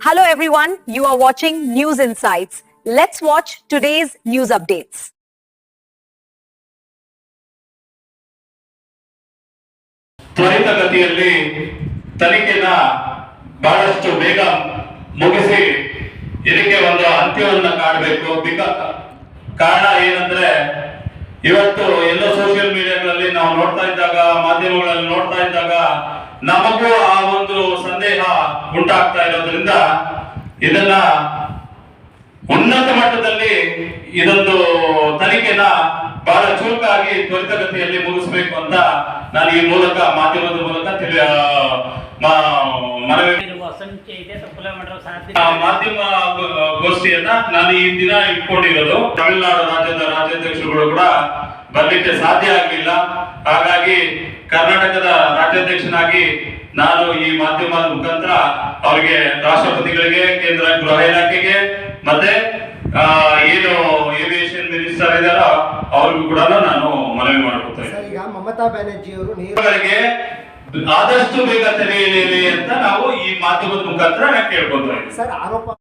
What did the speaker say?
Hello everyone, you are watching News Insights. Let's watch today's news updates. ತ್ವರಿತಗತಿಯಲ್ಲಿ ತನಿಖೆನ ಬಹಳಷ್ಟು ಬೇಗ ಮುಗಿಸಿ ಇದಕ್ಕೆ ಒಂದು ಅಂತ್ಯವನ್ನು ಕಾಣಬೇಕು ಬಿಕ ಕಾರಣ ಏನಂದ್ರೆ ಇವತ್ತು ಎಲ್ಲ ಸೋಷಿಯಲ್ ಮೀಡಿಯಾಗಳಲ್ಲಿ ನಾವು ನೋಡ್ತಾ ಇದ್ದಾಗ ಮಾಧ್ಯಮಗಳಲ್ಲಿ ನೋಡ್ತಾ ಇದ್ದಾಗ ನಮಗೂ ಆ ಒಂದು ಉಂಟಾಗ್ತಾ ಇರೋದ್ರಿಂದ ಇದನ್ನ ಉನ್ನತ ಮಟ್ಟದಲ್ಲಿ ಇದೊಂದು ತನಿಖೆನ ಬಹಳ ಚುರುಕಾಗಿ ತ್ವರಿತಗತಿಯಲ್ಲಿ ಮುಗಿಸ್ಬೇಕು ಅಂತ ನಾನು ಈ ಮೂಲಕ ಮಾಧ್ಯಮದ ಮೂಲಕ ಮನವಿ ಮಾಧ್ಯಮ ಗೋಷ್ಠಿಯನ್ನ ನಾನು ಈ ದಿನ ಇಟ್ಕೊಂಡಿರೋದು. ತಮಿಳುನಾಡು ರಾಜ್ಯದ ರಾಜ್ಯಾಧ್ಯಕ್ಷರುಗಳು ಕೂಡ ಬರ್ಲಿಕ್ಕೆ ಸಾಧ್ಯ ಆಗಲಿಲ್ಲ. ಹಾಗಾಗಿ ಕರ್ನಾಟಕದ ರಾಜ್ಯಾಧ್ಯಕ್ಷನಾಗಿ ನಾನು ಈ ಮಾಧ್ಯಮದ ಮುಖಾಂತರ ಅವರಿಗೆ ರಾಷ್ಟ್ರಪತಿಗಳಿಗೆ ಕೇಂದ್ರ ಗೃಹ ಇಲಾಖೆಗೆ ಮತ್ತೆ ಏನು ಏವಿಯೇಷನ್ ಮಿನಿಸ್ಟರ್ ಇದಾರೋ ಅವ್ರಿಗೂ ಕೂಡ ನಾನು ಮನವಿ ಮಾಡಿಕೊಡ್ತೇನೆ ಸರ್ ಈಗ ಮಮತಾ ಬ್ಯಾನರ್ಜಿ ಅವರು ಆದಷ್ಟು ಬೇಗ ತೆರೆಯಲಿ ಅಂತ ನಾವು ಈ ಮಾಧ್ಯಮದ ಮುಖಾಂತರ ಕೇಳ್ಕೊತಾ ಸರ್ ಆರೋಪ